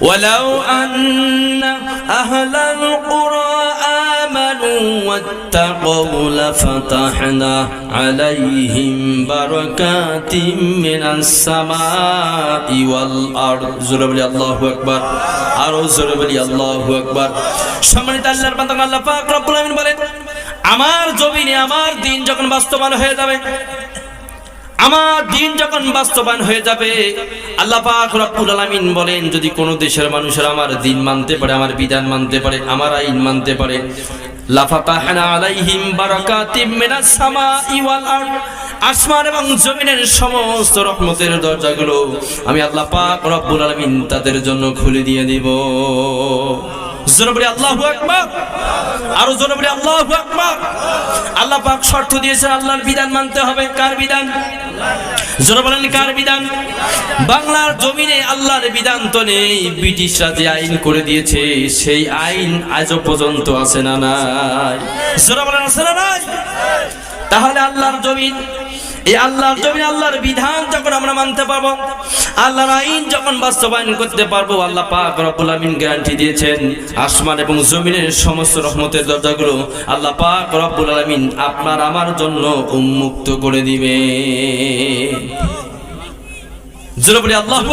ولو أن أهل القرى آمنوا واتقوا لفتحنا عليهم بركات من السماء والأرض زرب لي الله أكبر আরো জোরে বলি আল্লাহু আকবার সম্মানিত আল্লাহর বান্দা আল্লাহ পাক রব্বুল আমিন বলেন আমার জমিনে আমার দিন যখন বাস্তবায়ন হয়ে যাবে আমার দিন যখন বাস্তবায়ন হয়ে যাবে, আল্লাহ রব্বুল আলামিন বলেন, যদি কোনো দেশের মানুষের আমার দিন মানতে পারে, আমার বিধান মানতে পারে, আমার আইন মানতে পারে আসমান এবং জমিনের সমস্ত দরজাগুলো আমি আল্লাহ পাক রব্বুল আলামিন তাদের জন্য খুলে দিয়ে দিব। জোরে বলি, আল্লাহু আকবার। আরও জোরে বলি, আল্লাহু আকবার। আল্লাহ পাক শর্ত দিয়েছেন, আল্লাহর বিধান মানতে হবে। কার বিধান? জোরে বলেন, কার বিধান? বাংলার জমিনে আল্লাহর বিধান তো নেই। ব্রিটিশরা যে আইন করে দিয়েছে, সেই আইন আজও পর্যন্ত আছে না নাই? জোরে আছে না নাই? তাহলে আল্লাহর জমিন এই আল্লাহর জমিন, আল্লাহর বিধান যখন আমরা মানতে পারব, আল্লাহর আইন যখন বাস্তবায়ন করতে পারব, আল্লাহ পাক রব্বুল আমিন গ্যারান্টি দিয়েছেন, আসমান এবং জমিনের সমস্ত রহমতের দরজাগুলো আল্লাহ পাক রব্বুল আমিন আপনার আমার জন্য উন্মুক্ত করে দিবে জোরে বলি, আল্লাহু।